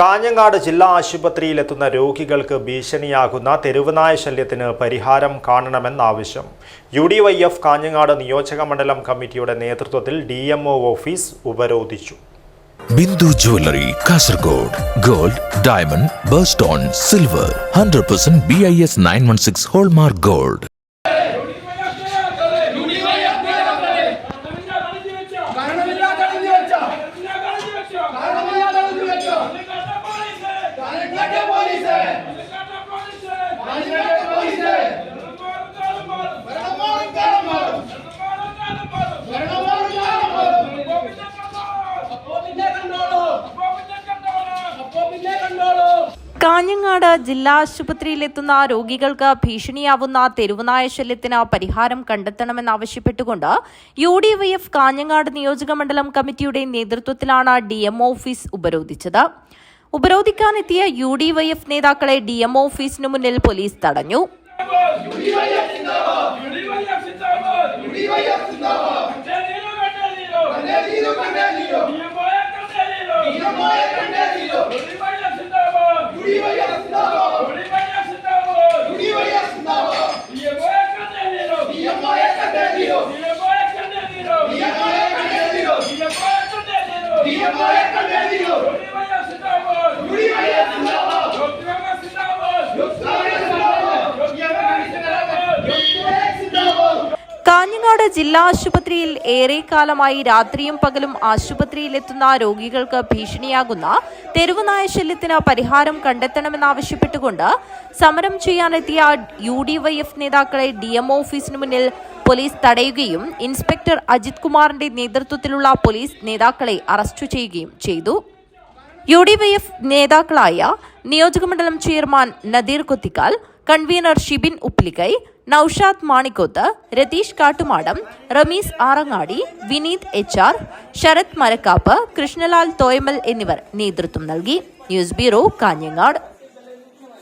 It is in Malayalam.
കാഞ്ഞങ്ങാട് ജില്ലാ ആശുപത്രിയിലെത്തുന്ന രോഗികൾക്ക് ഭീഷണിയാകുന്ന തെരുവുനായ ശല്യത്തിന് പരിഹാരം കാണണമെന്നാവശ്യം. U D Y F Kanhangad നിയോജക മണ്ഡലം കമ്മിറ്റിയുടെ നേതൃത്വത്തിൽ ഡി എം ഒ ഓഫീസ് ഉപരോധിച്ചു. Bindu jewellery Kasaragod gold diamond birthstone silver hundred percent B I S nine one six hallmark gold. Kanhangad ജില്ലാ ആശുപത്രിയിലെത്തുന്ന രോഗികൾക്ക് ഭീഷണിയാവുന്ന തെരുവുനായ ശല്യത്തിന് പരിഹാരം കണ്ടെത്തണമെന്നാവശ്യപ്പെട്ടുകൊണ്ട് U D Y F Kanhangad നിയോജക മണ്ഡലം കമ്മിറ്റിയുടെ നേതൃത്വത്തിലാണ് ഡി എം ഓഫീസ് ഉപരോധിച്ചത്. ഉപരോധിക്കാനെത്തിയ യു ഡി വൈ എഫ് നേതാക്കളെ ഡി എം ഓഫീസിനു മുന്നിൽ പോലീസ് തടഞ്ഞു. കാഞ്ഞങ്ങാട് ജില്ലാ ആശുപത്രിയിൽ ഏറെക്കാലമായി രാത്രിയും പകലും ആശുപത്രിയിലെത്തുന്ന രോഗികൾക്ക് ഭീഷണിയാകുന്ന തെരുവുനായ ശല്യത്തിന് പരിഹാരം കണ്ടെത്തണമെന്നാവശ്യപ്പെട്ടുകൊണ്ട് സമരം ചെയ്യാനെത്തിയ യു ഡി വൈ എഫ് നേതാക്കളെ ഡി എം ഓഫീസിന് മുന്നിൽ പോലീസ് തടയുകയും ഇൻസ്പെക്ടർ അജിത് കുമാറിന്റെ നേതൃത്വത്തിലുള്ള പോലീസ് നേതാക്കളെ അറസ്റ്റ് ചെയ്യുകയും ചെയ്തു. യു ഡി വൈ എഫ് നേതാക്കളായ നിയോജകമണ്ഡലം chairman Nadeer Kothikkal convener Shibin Uplikkai Noushad Manikkoth Ratheesh Kattumadam Rameez Arangadi Vineeth H R Sarath Marakkap Krishnalal Thoyammal എന്നിവർ നേതൃത്വം നൽകി. News bureau Kanhangad.